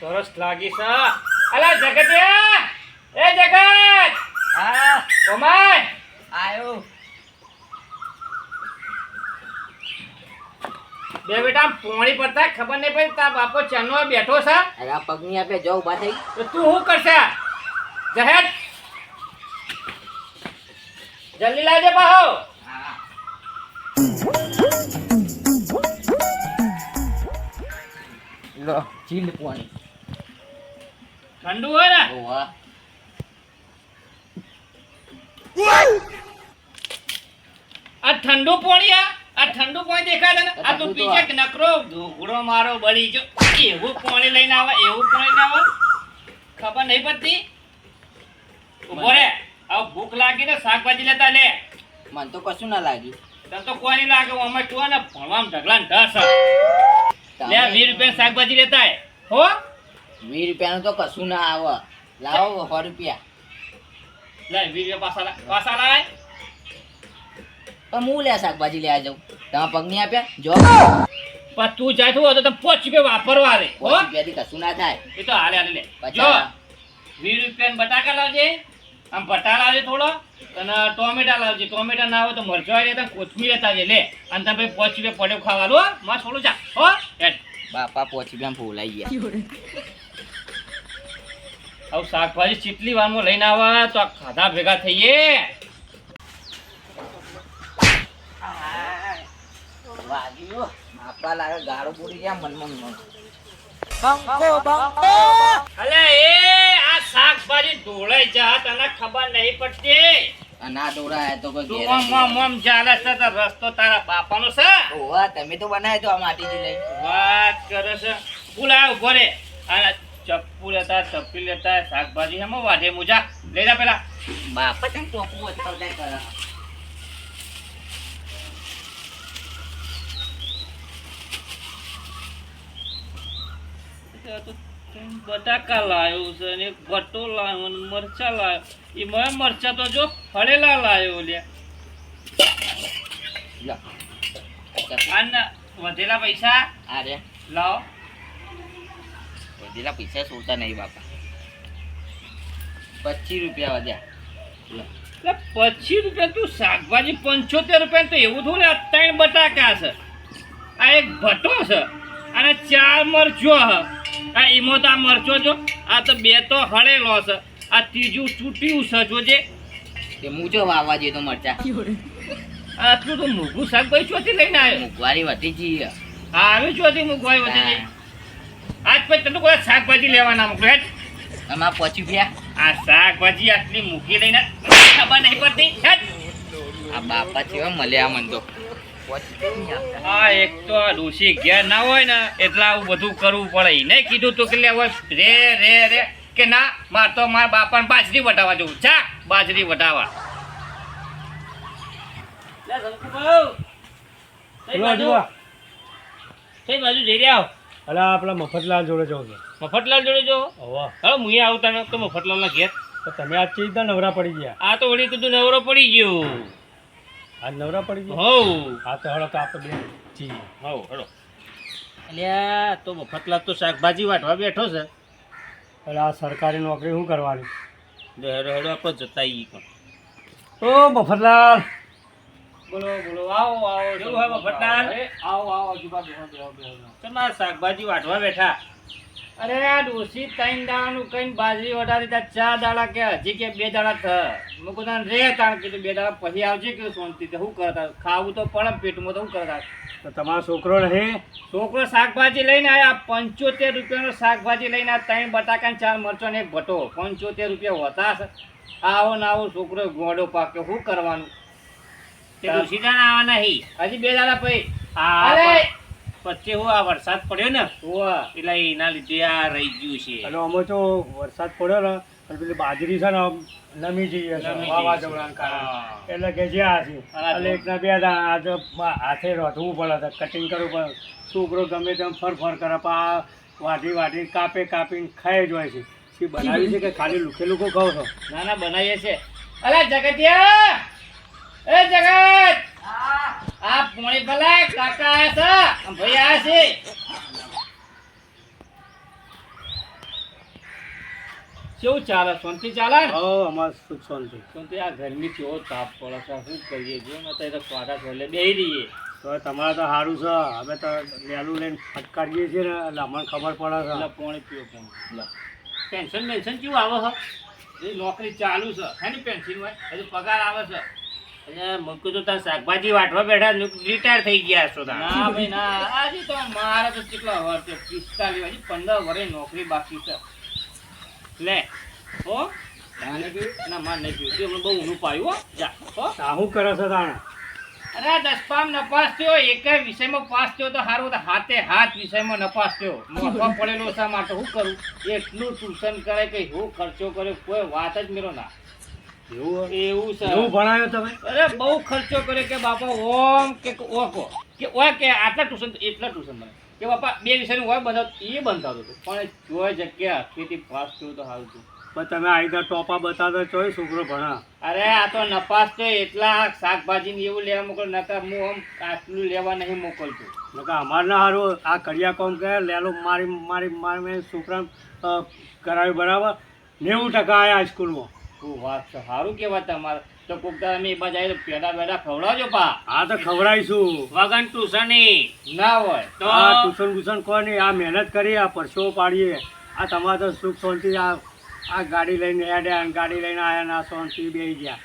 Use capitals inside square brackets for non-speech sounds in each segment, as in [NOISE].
તરસ લાગી છે. અલા જગત્યા એ! જગત! હા ઓમાય આયો. બે બેટા પોણી પડતા ખબર નહીં પડી તાર બાપો ચનો બેઠો છે. અરે આ પગની આપે જો ઊભા થઈ તો તું શું કરશે? જહેર! જલ્દી લાજે પાહો. લો ચીલ પાણી. ઠંડુ હોય ને? આ ઠંડુ પોણી આ ઠંડુ પોણી દેખાય ને આ તું કે નકરો? ઘોડો મારો બળી જો એવું પોણી લઈને આવે એવું પોણી ના આવે. ખબર નહીં પડતી? ઊભો રે આ ભૂખ લાગી ને શાકભાજી લેતા લે. મન તો કશું ના લાગ્યું. તને તો કોઈ નહીં લાગે અમે તું ને ભણવામાં ઢગલા ને ઢસ. લે વીસ રૂપિયા શાકભાજી લેતા હો? વીસ રૂપિયાનું તો કશું ના આવે. લાવો સો રૂપિયા. લે વીસ રૂપિયા પાછા લા- પાછા લાય. પણ હું લે શાકભાજી લેવા જાઉં? તમે આપ્યા? જો. પણ તું જાય તો તો પોચ રૂપિયા વાપરવા રે સો રૂપિયાથી કશું ના થાય. એ તો હાલે હાલે લે. જો વીસ રૂપિયા બટાકા લાવજે. આમ બટા લાવજે થોડો અને ટોમેટા લાવજે. ટોમેટા ના હોય તો મરચો આવી લેતા કોથમીર જે લે. અને તમે પોચ રૂપિયા પડ્યો ખાવાનું માં થોડું જા હો. હેડ. બાપા પહોંચી ગયા. ભૂલાઈ ગયા હવે શાકભાજી ચીટલી વારમાં લઈને આવા તો આ ખાધા ભેગા થઈએ. વાગ્યું. બાપા લાગે ગાળો બોલી ગયા મનમાં મન અલે એ આ શાકભાજી ઢોળાઈ જા તને ખબર નહીં પડતી. આ દોરા તો કોઈ તું ઓમ ઓમ ઓમ ચાલે છે તો રસ્તો તારા બાપાનો છે? ઓવા તમે તો બનાવ્યો તો આ લઈ વાત કરે છે. બોલા ઊભો રે આ ચપ્પુ લેતા ચપ્પી લેતા શાકભાજી એમાં વાઢે મુજા. લઈ જા પેલા. બાપા તમે ટોપુ વચતા કરે બટાકા લાવ્યો છે ને ભટ્ટો લાવ્યો ને મરચા લાવ્યો એમાં મરચા તો જો ફળેલા લાવ્યો લે વધેલા પૈસા? અરે લાવો. વધેલા પૈસા સોતા નહીં બાપા. પચીસ રૂપિયા વધ્યા. પચીસ રૂપિયા તું શાકભાજી પંચોતેર રૂપિયા તો એવું થોડું ત્રણ બટાકા છે. આ એક ભટ્ટો છે. અને ચાર મરચો હ. આ એમાં તો આ મરચો જો આ તો બે તો હળેલો છે. આ ત્રીજું તૂટ્યું છે જોજે. તે મૂચો વાવવા જે તો મરચા. આટલું તો મૂગું શાક ભાઈ ચોથી લઈને આવ્યો. મૂકવારી વધી જઈએ. આવી ચોથી મૂકવાય વધી જઈ આજ પછી તને કોઈ શાકભાજી લેવાના મોકલે. આમાં પચી ગયા. આ શાકભાજી આટલી મૂકી લઈને ખબર નહીં પડતી. આ બાપા છે મળ્યા મન તો. આ એક તો આ ડોશી ઘેર ના હોય ને એટલે આવું બધું કરવું પડે. એને કીધું તું કે લે રે રે રે કે ના માર તો મારા બાપાને બાજરી વટાવા જવું. ચા બાજરી વટાવા કઈ બાજુ? જઈ રહ્યા હો? આપણા મફતલાલ જોડે જવું છે. મફતલાલ જોડે જો હવે. હું આવતા ને તો મફતલાલના ઘેર. તમે આજ ચીજ નવરા પડી ગયા? આ તો વળી કીધું નવરો પડી ગયો. આજ નવરા પડી ગયા? હો હા તો હળો તો આપણે બે જી હો હળો અલ્યા તો મફતલા તો શાકભાજી વાટવા બેઠો છે. એટલે આ સરકારી નોકરી શું કરવાની? હેડો હેડો આપણે જતા ઈ પણ. ઓ મફતલાલ. બોલો બોલો આવો આવો કેવું હોય મફતલાલ? આવો આવો જુબા બેહો બેહો બેહો. તમારા શાકભાજી વાટવા બેઠા? અરે આ ડોસી ત્રણ દાડાનું કઈ બાજરી વટાડી તા ચાર દાડા કે હજી કે બે દાડા થ મું કીધું રે તાણ કીધું બે દાડા પછી આવજે કે શાંતિ શું કરતા ખાવું તો પણ પેટમાં તો શું કરતા તો તમારો છોકરો રહે છોકરો શાકભાજી લઈને આવ્યા પંચોતેર રૂપિયાનો શાકભાજી લઈને આ ત્રણ બટાકા ને ચાર મરચો ને એક ભટો. પંચોતેર રૂપિયા હોતા આવો ને આવો છોકરો ગોડો પાકે શું કરવાનું? તે દુશીદાન આવવાના હી હજી બે દાડા પછી. અરે પછી હું આ વરસાદ પડ્યો ને એટલે એના લીધે આ રહી ગયું છે. અને અમે તો વરસાદ પડ્યો ને એટલે પેલી બાજરી છે ને નમી જઈએ છે વાવાઝોડાના કારણે. એટલે કે જ્યાં છે. હા, એટલે એકના બે આજે હાથે રોધવું પડે છે કટિંગ કરવું પડે છોકરો ગમે તેમ ફર ફર કરે પણ આ વાટી વાઢી કાપે કાપીને ખાઈ જ હોય છે. શી બનાવી છે કે ખાલી લુખે લુખો ખાવ છો? ના ના બનાવીએ છે અરે જગતિયા એ જગત! આ પોણી ભલા કાકા આયા છે? ભાઈ આયા છે? કેવું ચાલે? શાંતિ ચાલે? હો અમાર સુખ શાંતિ? શાંતિ આ ગરમી કેવો તાપ પડે છે શું કરીએ? જો ને તો સ્વાટા છોલે બેહી રહીએ. તો તમારે તો સારું છે. અમે તો લેલું લઈને ફટકારીએ છીએ ને એટલે અમને ખબર પડે એટલે છે પોણી પીવો પોણી. પેન્શન પેન્શન કેવું આવે છે? એ નોકરી ચાલુ છે. હે ને પેન્શન હજુ પગાર આવે છે. એટલે મૂકું તો તાર શાકભાજી વાટવા બેઠા રિટાયર થઈ ગયા છો ના ભાઈ ના. આજે તો મારે તો કેટલા વર્ષ છે પિસ્તાલીસ હજી પંદર વર્ષ નોકરી બાકી છે. લે હો. ના માર નહીં પીવું તે બહુ ઊનું પાયું હો. જા હો. શું કરે છે તાણે? અરે દસમામ નપાસ થયો એક વિષયમાં પાસ થયો તો સારું તો હાથે હાથ વિષયમાં નપાસ થયો. મોઢવા પડેલો શા માટે શું કરું? એટલું ટ્યુશન કરે કે હું ખર્ચો કર્યો કોઈ વાત જ મેરો ના. એવું એવું છે. એવું ભણાયો તમે? અરે બહુ ખર્ચો કર્યો કે બાપા ઓમ કે ઓકો. કે ઓય કે આટલા ટ્યુશન એટલા ટ્યુશન મને કે બાપા બે વિષયનું હોય બંધાવ એ બનતા હતું. પણ જોઈ જગ્યા ખેતી પાસ થયું તો સારું થયું પણ તમે રીતે ટોપા બતાવતો ચોય છોકરો ભણા. અરે આ તો નપાસ છે એટલા શાકભાજી એવું લેવા મોકલ નકર હું આમ આટલું લેવા નહીં મોકલતું. નકા અમારે ના સારું આ કરિયા કોમ કે લેલો મારી મારી મારી મેં છોકરાને કરાવ્યું બરાબર. નેવું ટકા આવ્યા સ્કૂલમાં શું વાત છે? સારું કેવા તમારે. તો કોક દાડે અમે એ બાજુ આવીને પેડા બેડા ખવડાવજો પા. આ તો ખવડાવીશું. વગન ટ્યુશની ના હોય. તો આ ટ્યુશન ટ્યુશન કોઈ નહીં. આ મહેનત કરીએ આ પરસો પાડીએ. આ તમારે તો સુખ શાંતિ આ આ ગાડી લઈને હેડ્યા ગાડી લઈને આવ્યા ના શાંતિ બે ગયા.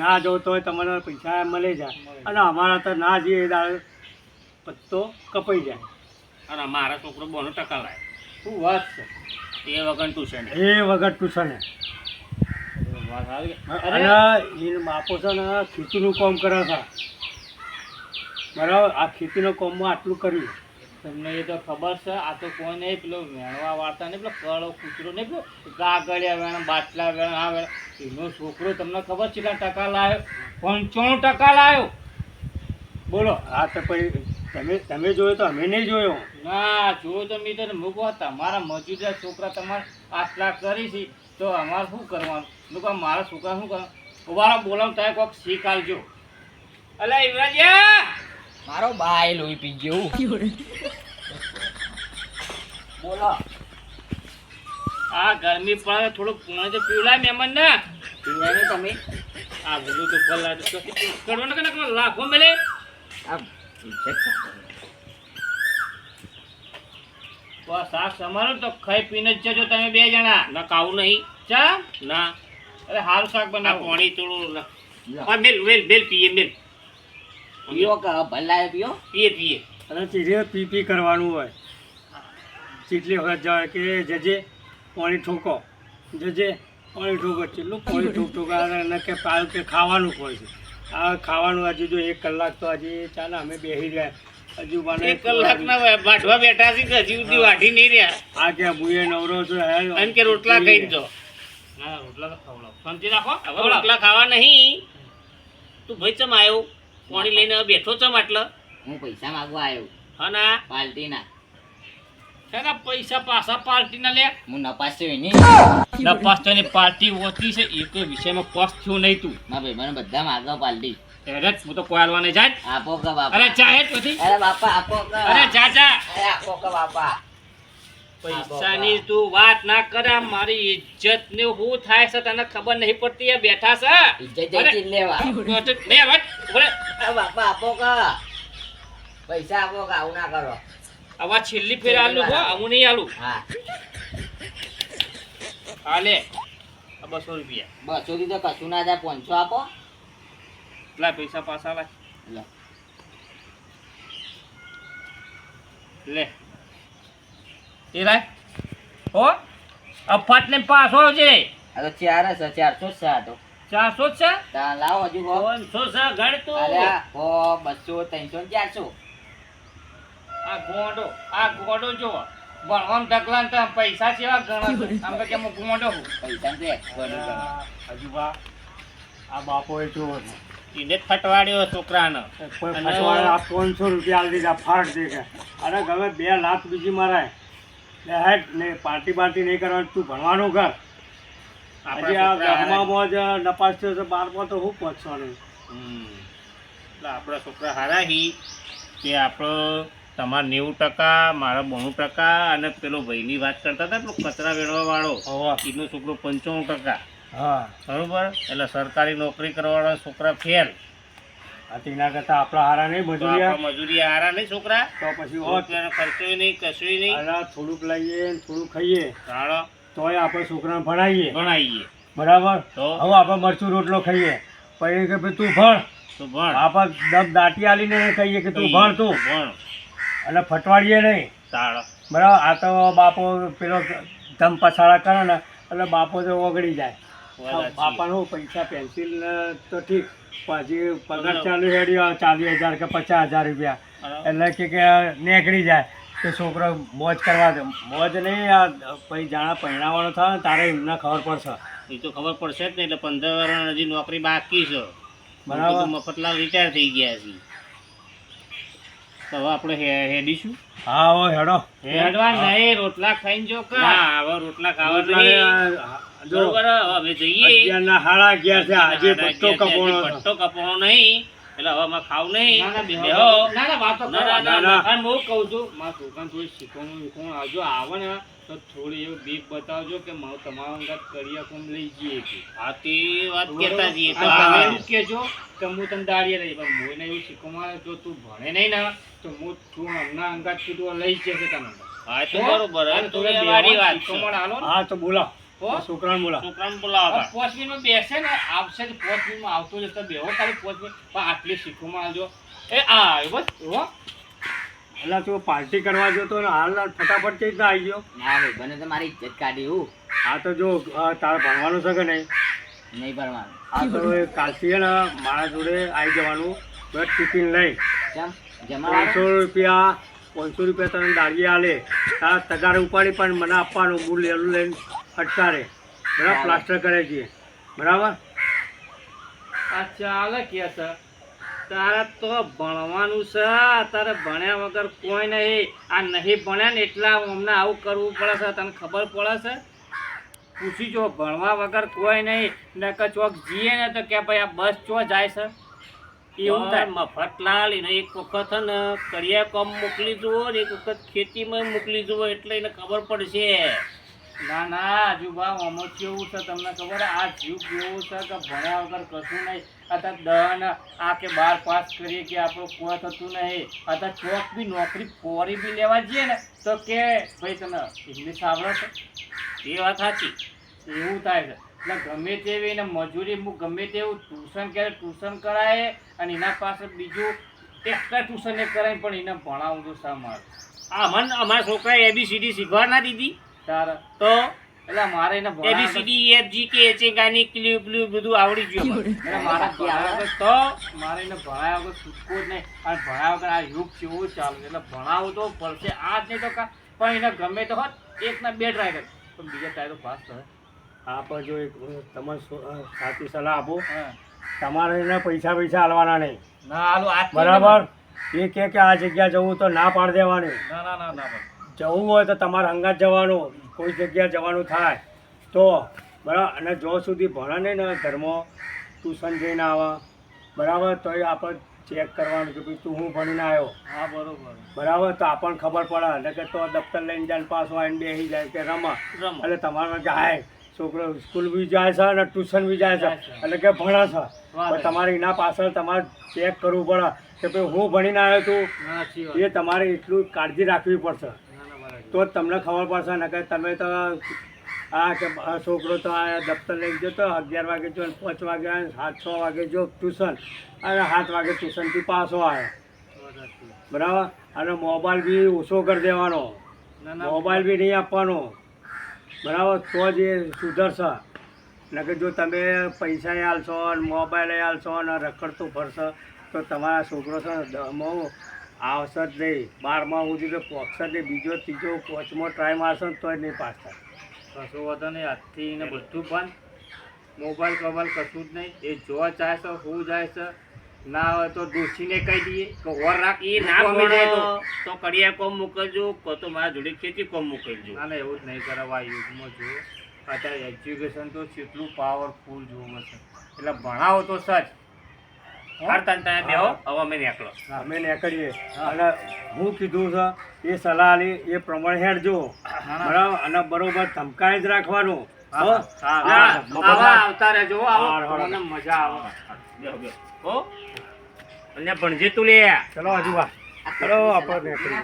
ના જો હોય તમારે પૈસા મળી જાય. અને અમારા તો ના જઈએ દાળ પત્તો કપાઈ જાય. અને મારા છોકરો બોનો ટકા લાય શું વાત છે? એ વગર ટ્યુશન એ વગર ટ્યુશન. અને એ બાપો છે ને ખેતીનું કામ કરે છે. બરાબર આ ખેતીના કામમાં આટલું કર્યું. તમને એ તો ખબર છે આ તો કોઈ નહીં પેલો વેણવા વાળતા નહીં પેલો કળો કૂતરો નહીં પેલો કાગળિયા વેણ બાટલા વેણ આ વેણ. એનો છોકરો તમને ખબર છે ટકા લાવ્યો પંચાણું ટકા લાવ્યો બોલો. આ તો પછી તમે તમે જોયો તો અમે નહીં જોયો. ના જોયો તો મેં તને મૂકો. તમારા મજૂરિયા છોકરા તમારે આટલા કરી છે તો અમારે શું કરવાનું? મૂકો મારા છોકરા શું કહું? ઉભારા બોલાવું તારે કોઈક શીખ આલજો અલે યુવરાજ્યા મારો બાય લોહી પી ગયો. બોલો. આ ગરમી પડે થોડુંક પાણી તો પીવડાય મહેમાન ને પીવડાય તમે. આ બધું તો પલ્લા કરો ને કે લાખો મળે બસ આ સમારો તો ખાઈ પીને જ જજો તમે બે જણા. ના કાવું નહીં. ચા? ના. અરે સારું શાક બનાવો. પાણી થોડું હા મેલ મેલ મેલ પીએ મેલ. પીઓ કે ભલાય પીઓ? પીએ પીએ. અને ચીરે પી પી કરવાનું હોય. ચીટલી વખત જાય કે જજે પાણી ઠોકો. જજે પાણી ઠોકો. ચીટલું પાણી ઠોક ઠોક. અને કે પાલ કે ખાવાનું હોય છે. આ ખાવાનું હજુ જો એક કલાક તો હજી ચાલે અમે બેસી રહ્યા. હજુ મને એક કલાક ના બાઢવા બેઠા છે હજી સુધી વાઢી નહીં રહ્યા. આ કે ભૂએ નવરો છો હે. એમ કે રોટલા ખાઈ જો. ના રોટલા તો ખવડાવો શાંતિ રાખો. હવે રોટલા ખાવા નહીં. તું ભાઈ ચમ આવ્યો પાણી લઈને બેઠો ચમ આટલો? હું પૈસા માંગવા આવ્યો હા ના. પૈસા પાછા પાર્ટી ના લે. હું નપાસ થયો એની. નપાસ તો પાર્ટી ઓછી છે એ કોઈ વિષયમાં પાસ થયો નહીં તું. ના ભાઈ મને બધા માગો પાર્ટી અરે હું તો કોઈ હાલવા જાય. આપો કે બાપા. અરે ચાહે પછી. અરે બાપા આપો કે અરે જા જા. અરે આપો કે બાપા. પૈસાની તું વાત ના કર મારી ઇજ્જત ને હું થાય છે તને ખબર નહીં પડતી એ બેઠા છે. ઇજ્જત લેવા. બાપા આપો કે. પૈસા આપો કા આવું ના કરો. આવા છેલ્લી ફેર આલું હો આવું નહીં આલું. હા. હાલે બસો રૂપિયા. બસો થી તો કશું ના જાય પાંચસો આપો. એટલા પૈસા પાછા લાય લો. એ લાય હો? અફાટ ને પાછો આવજે. આ તો ચાર છે ચારસો જ તો. ચારસો જ છે? તા લાવો હજુ હો. પાંચસો છે ગણ તું અલ્યા હો બસો ત્રણસો ને ચારસો. આ ગોંડો આ ગોંડો જો ભણવામાં ઢગલા ને તમે પૈસા જેવા ગણા [LAUGHS] આમ તો કેમ હું ગોંડો હું પૈસા એક્સપર્ટ હજુ બા આ બાપોએ જોવો છે. એને ફટવાડ્યો છોકરાનો. કોઈ અને- આ પાંચસો રૂપિયા આલી દીધા ફાટ દે અરે ગમે બે લાખ બીજી મરાય. હેડ ને પાર્ટી પાર્ટી નહીં કરવાની તું ભણવાનું કર. આજે આ ગામમાં જ નપાસ થયો છે બારમાં તો હું પહોંચવાનું? હમ. એટલે આપણા છોકરા હારા હી કે આપણો તમારે નેવું ટકા મારા બોણું ટકા અને પેલો ભાઈની વાત કરતા હતા પેલો કચરા વેણવા વાળો હોવે. એનો છોકરો પંચાણું ટકા. હા. બરોબર? એટલે સરકારી નોકરી કરવાવાળા છોકરા ફેલ. આ તેના કરતા આપણા હારા નહીં તો મજૂરિયા મજૂરી હારા નહીં છોકરા? તો પછી ખર્ચો નહીં કશું નહીં. અને થોડુંક લઈએ થોડુંક ખાઈએ. તાળો તોય આપણે છોકરાને ભણાવીએ ભણાવીએ બરાબર? તો? હવે આપણે મરચું રોટલો ખાઈએ. પછી કે ભાઈ તું ભણ. તો ભણ. આપણે દબ દાટી આલીને કહીએ કે તું ભણ તું. ભણ. એટલે ફટવાડીએ નહીં. તાળો બરાબર? આ તો બાપો પેલો ધમ પછાડા કરે ને એટલે બાપો તો ઓગળી જાય. બાપાનું પૈસા પેન્સિલ તો ઠીક. પછી પગાર ચાલુ હેડ્યો ચાલીસ હજાર કે પચાસ હજાર રૂપિયા. એટલે કે કે નીકળી જાય. કે છોકરો મોજ કરવા દે. મોજ નહીં આ પછી જાણા પહેણાવાનો થાય ને તારે એમને ખબર પડશે. એ તો ખબર પડશે જ ને એટલે પંદર વર્ષ હજી નોકરી બાકી છે. બરાબર. મફતલાલ રિટાયર થઈ ગયા છે. તો હવે આપણે હેડીશું? હા હેડો. હેડવા નહીં રોટલા ખાઈને જો કા. હવે રોટલા ખાવા નહીં આ- બરોબર હવે અમે જઈએ અગિયારના સાડા અગિયાર છે આજે ના, ના, પટ્ટો હજી કપોણો છે. પટ્ટો કપવાનો નહીં એટલે હવે અમે ખાવું નહીં ના ના બેહો. બેહો. ના ના વાતો ના, કરો. ના, ના. અને હું કહું છું મારા છોકરાને થોડી શીખવાનું શીખવાનું આવજો આવે ને તો થોડી એવું બીક બતાવજો કે તમારા અંગત કરિયા કોમ લઈ જઈએ આ તે વાત જઈએ તો એવું કે હું તને દાડીએ લઈ પણ હું એવું શીખવામાં જો તું ભણે નહીં ને તો હું તું હમણાં અંગાત કીધું લઈ જશે તમે હા તો બરોબર. હા તો બોલો? છોકરાને બોલા છોકરાને બોલાવો પાંચ મિનિટમાં બેસે ને આવશે તો પાંચ મિનિટમાં આવતો જતો બેહો ખાલી પાંચ મિનિટ પણ આટલી શીખવામાં આવજો એ આ આવ્યો બસ. એટલે તું પાર્ટી કરવા જતો ને હાલ ફટાફટ કઈ રીતે આવી ગયો? ના ભાઈ બને તો મારી ઇજ્જત કાઢી હું. આ તો જો તારે ભણવાનું છે કે નહીં? નહીં ભણવાનું. આ તો એ કાલથી ને મારા જોડે આવી જવાનું. બસ ટિફિન લઈ. કેમ? જમા પાંચસો રૂપિયા પાંચસો રૂપિયા તને દાળીએ આલે. તારા તગાર ઉપાડી પણ મને આપવાનું મૂળ લેલું લઈને અટકારે બરાબર? પ્લાસ્ટર કરે છે. બરાબર? અચ્છા ચાલે કે સર. તારે તો ભણવાનું છે. તારે ભણ્યા વગર કોઈ નહીં. આ નહીં ભણ્યા ને એટલા અમને આવું કરવું પડે છે. તને ખબર પડે છે? પૂછી જો ભણવા વગર કોઈ નહીં. ને કે ચોક જઈએ ને તો કે ભાઈ આ બસ ચો જાય છે? એવું થાય. મફતલાલ એને એક વખત ને કરિયા કામ મોકલી જુઓ ને એક વખત ખેતીમાં મોકલી જુઓ એટલે એને ખબર પડશે. ના ના હજુ બા અમો કેવું છે તમને ખબર? આ જીવ કેવું છે કે ભણ્યા વગર કશું નહીં. અત્યારે દહન, આ કે બાર પાસ કરીએ કે આપણું કોઈ થતું નહીં. અત્યારે ચોક બી, નોકરી પોરી બી લેવા જઈએ ને, તો કે ભાઈ તમે ઇંગ્લિશ આવડે છે? એ વાત સાચી. એવું થાય છે. એટલે ગમે તેવી એને મજૂરી હું ગમે તેવું ટ્યુશન ક્યારે ટ્યુશન કરાય અને એના પાસે બીજું એક્સ્ટ્રા ટ્યુશન એ કરાય પણ એને ભણાવું તો શા મારે આ મન, અમારા છોકરાએ એબીસીડી શીખવાડ ના દીધી. તારે. તો? એટલે મારે એને ભણાવવા ABCD F G K H ગાની clip blue બધું આવડી ગયું એટલે મારા ભણાવ્યા વગર તો મારે એને ભણાવ્યા વગર છૂટકો જ નહીં. અને ભણાવ્યા વગર આ યુગ કેવું ચાલુ છે. એટલે ભણાવો તો પડશે આ જ નહીં તો કા પણ એને ગમે તો હોત એક ના બે ટ્રાય કરે. પણ બીજા ટ્રાય તો પાસ થાય આપ પર જો એક તમે સાચી સલાહ આપો. તમારે એને પૈસા પૈસા હાલવાના નહીં. ના હાલો બરાબર? એ કે આ જગ્યા જવું તો ના પાડી દેવાની. ના ના ના ના ભાઈ. જવું હોય તો તમારે હંગાત જવાનું કોઈ જગ્યા જવાનું થાય તો બરાબર અને જો સુધી ભણે નહીં ને ધર્મો ટ્યુશન જઈને આવે બરાબર? તો એ આપણે ચેક કરવાનું કે ભાઈ તું હું ભણીને આવ્યો? હા બરોબર. બરાબર? તો આપણને ખબર પડે. એટલે કે તો દફતર લઈને જાય પાછો આવીને બેસી જાય કે રમા એટલે તમારે જાય છોકરો સ્કૂલ બી જાય છે અને ટ્યુશન બી જાય છે. એટલે કે ભણે છે. તમારે એના પાછળ તમારે ચેક કરવું પડે કે ભાઈ હું ભણીને આવ્યો છું. એ તમારે એટલું કાળજી રાખવી પડશે. તો જ તમને ખબર પડશે ને કે તમે તો આ કે છોકરો તો આ દફતર લઈ જતો અગિયાર વાગે જો પાંચ વાગે આવે સાત છ વાગે જો ટ્યુશન અને સાત વાગે ટ્યુશનથી પાછો આવે. બરાબર? અને મોબાઈલ બી ઓછો કરી દેવાનો. ના ના. મોબાઈલ બી નહીં આપવાનો. બરાબર? તો જ એ સુધરશે. નકર જો તમે પૈસા આલશો અને મોબાઈલ આલશો અને રખડતું ફરશો તો તમારા છોકરો છે ને આવશે જ નહીં બારમાં સુધી તો પહોંચશે જ નહીં બીજો ત્રીજો પાંચમો ટ્રાય મારશે ને તોય નહીં પાસ થાય. કશું વધો નહીં આજથી ને બધું પણ. મોબાઈલ કબાઈલ કશું જ નહીં. એ જોવા ચાહે છે હું જાય છે. ના હોય તો ડોસીને કહી દઈએ કે ઓર રાખ. એ ના જાય તો. કડિયા કોમ મોકલજો કો તો મારા જોડે ખેતી કોમ મોકલજો. ના એવું જ નહીં કરાવવા આ યુગમાં જો અત્યારે એજ્યુકેશન તો કેટલું પાવરફુલ જોવું છે. એટલે ભણાવો તો સચ. હાર તાન તાન બેહો હવે અમે નીકળો અમે નીકળીએ અને હું કીધું છે એ સલાહ આલી એ પ્રમાણે હેડજો બરાબર અને બરોબર ધમકાઈ જ રાખવાનું. આવતા રહેજો આવો મજા આવે હો અને ભણજે તું લે ચલો હજુ વા ચલો આપણે નીકળીએ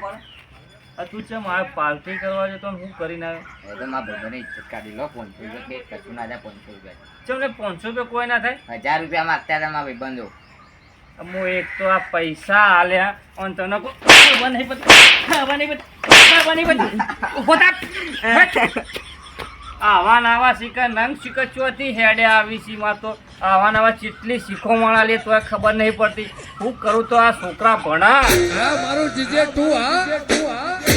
આ તું છે મારે પાર્ટી કરવા જતો તો હું કરી આવ્યો હવે તો મારા ભાઈબંધને ઇજ્જત કાઢી લો પાંચસો રૂપિયા કે કશું ના પાંચસો રૂપિયા ચમ ને પાંચસો રૂપિયા કોઈ ના થાય હજાર રૂપિયા માંગતા હતા મારા ભાઈબંધો હું એક તો આ પૈસા આલ્યા અને તને ખબર નહીં પડતી ખબર નહીં થાક આવા નાવા શીખા નંગ શીખા ચોથી હેડે આવી સી માં તો. આવા નાવા ચેટલી શીખો મળા લે તો ખબર નહીં પડતી. હું કરું તો આ છોકરા ભણા. મારું જીજે તું, હા.